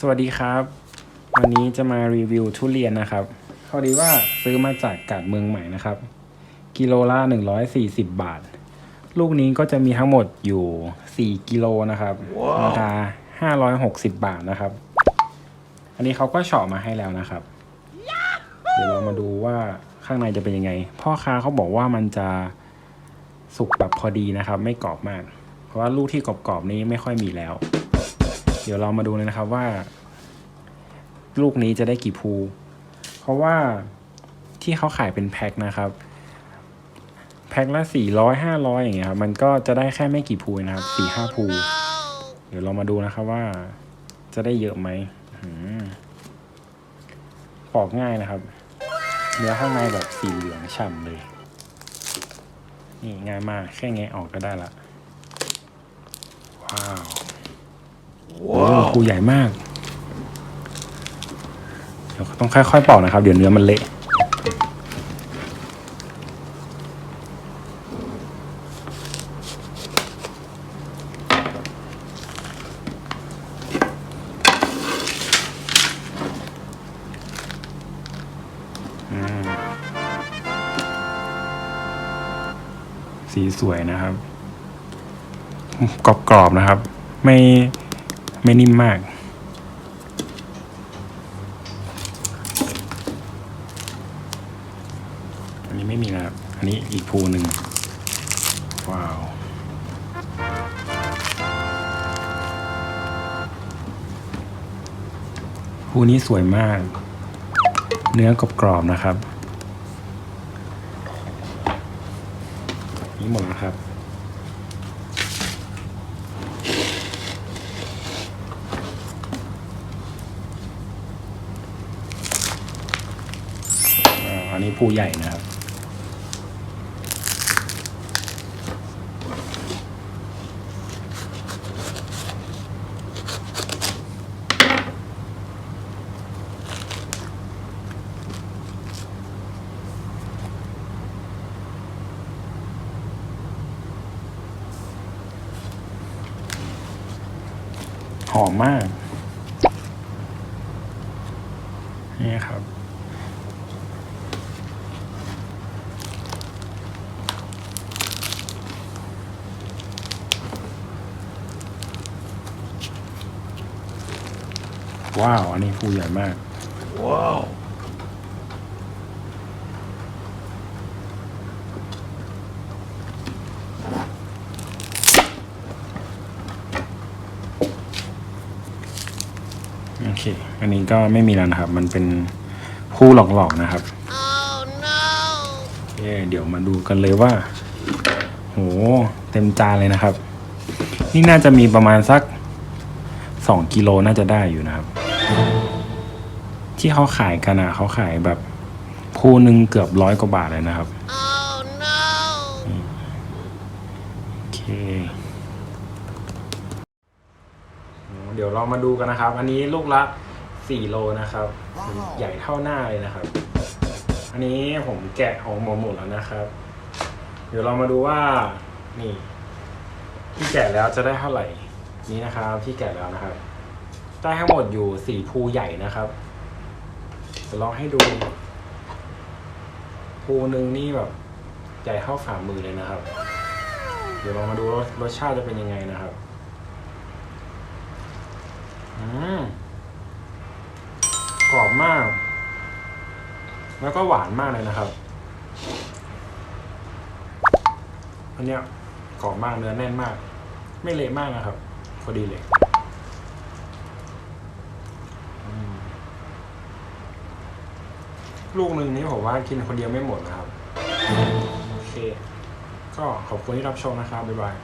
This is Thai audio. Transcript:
สวัสดีครับ วันนี้จะมารีวิวทุเรียนนะครับพอดีว่าซื้อมาจากกาดเมืองใหม่นะครับ กิโลละ140บาท ลูกนี้ก็จะมีทั้งหมดอยู่4กิโลนะครับราคา560บาทนะครับ อันนี้เขาก็เฉาะมาให้แล้วนะครับ เดี๋ยวเรามาดูว่าข้างในจะเป็นยังไง พ่อค้าเขาบอกว่ามันจะสุกแบบพอดีนะครับ ไม่กรอบมาก เพราะว่าลูกที่กรอบๆนี้ไม่ค่อยมีแล้ว เดี๋ยวเรามาดูเลยนะครับว่า ลูกนี้จะได้กี่ภู เพราะว่าที่เขาขายเป็นแพ็คนะครับ แพ็คละสี่ร้อยห้าร้อยอย่างเงี้ยครับ มันก็จะได้แค่ไม่กี่ภูนะครับสี่ห้าภู เดี๋ยวเรามาดูนะครับว่าจะได้เยอะไหมหืออปอกง่ายนะครับ เนื้อข้างในแบบสีเหลืองฉ่ำเลย นี่ง่ายมาก แค่แงะออกก็ได้ละ ว้าว โอ้ภูใหญ่มาก เดี๋ยวต้องค่อยๆปอกนะครับ เดี๋ยวเนื้อมันเละสีสวยนะครับ กรอบๆนะครับ ไม่ ไม่นิ่มมากอันนี้ไม่มีนะครับอันนี้อีกภูหนึ่งว้าวภูนี้สวยมาก เนื้อกรอบๆนะครับ นี่หมดแล้วครับ อันนี้ภูใหญ่นะครับ หอมมาก นี่ครับ ว้าว อันนี้ภูใหญ่มาก ว้าว โอเค อันนี้ก็ไม่มีแล้วนะครับ มันเป็นผู้หลอกๆนะครับ Oh no! โอเคเดี๋ยวมาดูกันเลยว่า โห เต็มจานเลยนะครับ นี่น่าจะมีประมาณสักสองกิโลน่าจะได้อยู่นะครับ ที่เขาขายกันอะเขาขายแบบภูหนึ่งเกือบร้อยกว่าบาทเลยนะครับ Oh no! โอเค เดี๋ยวเรามาดูกันนะครับ อันนี้ลูกละสี่โลนะครับ ใหญ่เท่าหน้าเลยนะครับ อันนี้ผมแกะออกมาหมดแล้วนะครับ เดี๋ยวเรามาดูว่านี่ ที่แกะแล้วจะได้เท่าไหร่ นี่นะครับ ที่แกะแล้วนะครับ ได้ทั้งหมดอยู่สี่ภูใหญ่นะครับเดี๋ยวลองให้ดูภูหนึ่งนี่แบบใหญ่เท่าฝ่ามือเลยนะครับ เดี๋ยวเรามาดูรสรสชาติจะเป็นยังไงนะครับ อืมกรอบมาก แล้วก็หวานมากเลยนะครับ อันเนี้ยกรอบมากเนื้อแน่นมาก ไม่เละมากนะครับพอดีเลยอืม ลูกหนึ่งนี้ผมว่ากินคนเดียวไม่หมดนะครับ โอเค ก็ขอบคุณที่รับชมนะครับ บ๊ายบาย